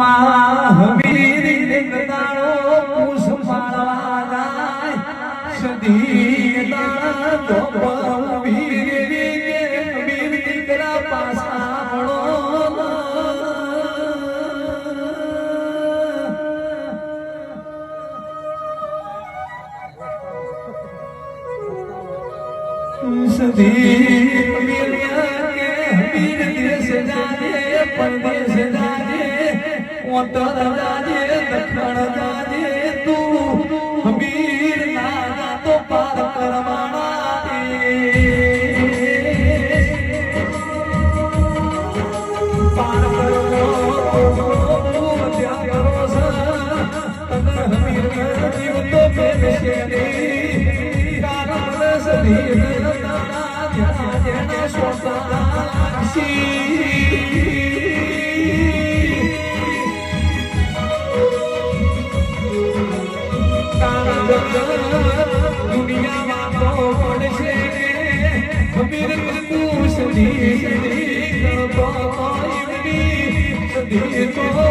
માં હમીરી નિકતાળો પૂસ પાળવા જાય સદી દાણા તો વીરી કે હમીર દેશ જાજે પરદેશ જાજે ઓતર જાજે દખણ જાજે તું હમીર ના તો પાર કરવાના પાર કરવો ત્યાં કરો તને હમીર જીવ તો બેસે નહીં કારણ સદી જેના દુનિયામાં તો પડશે હમીર તું સદી સદી સદી તો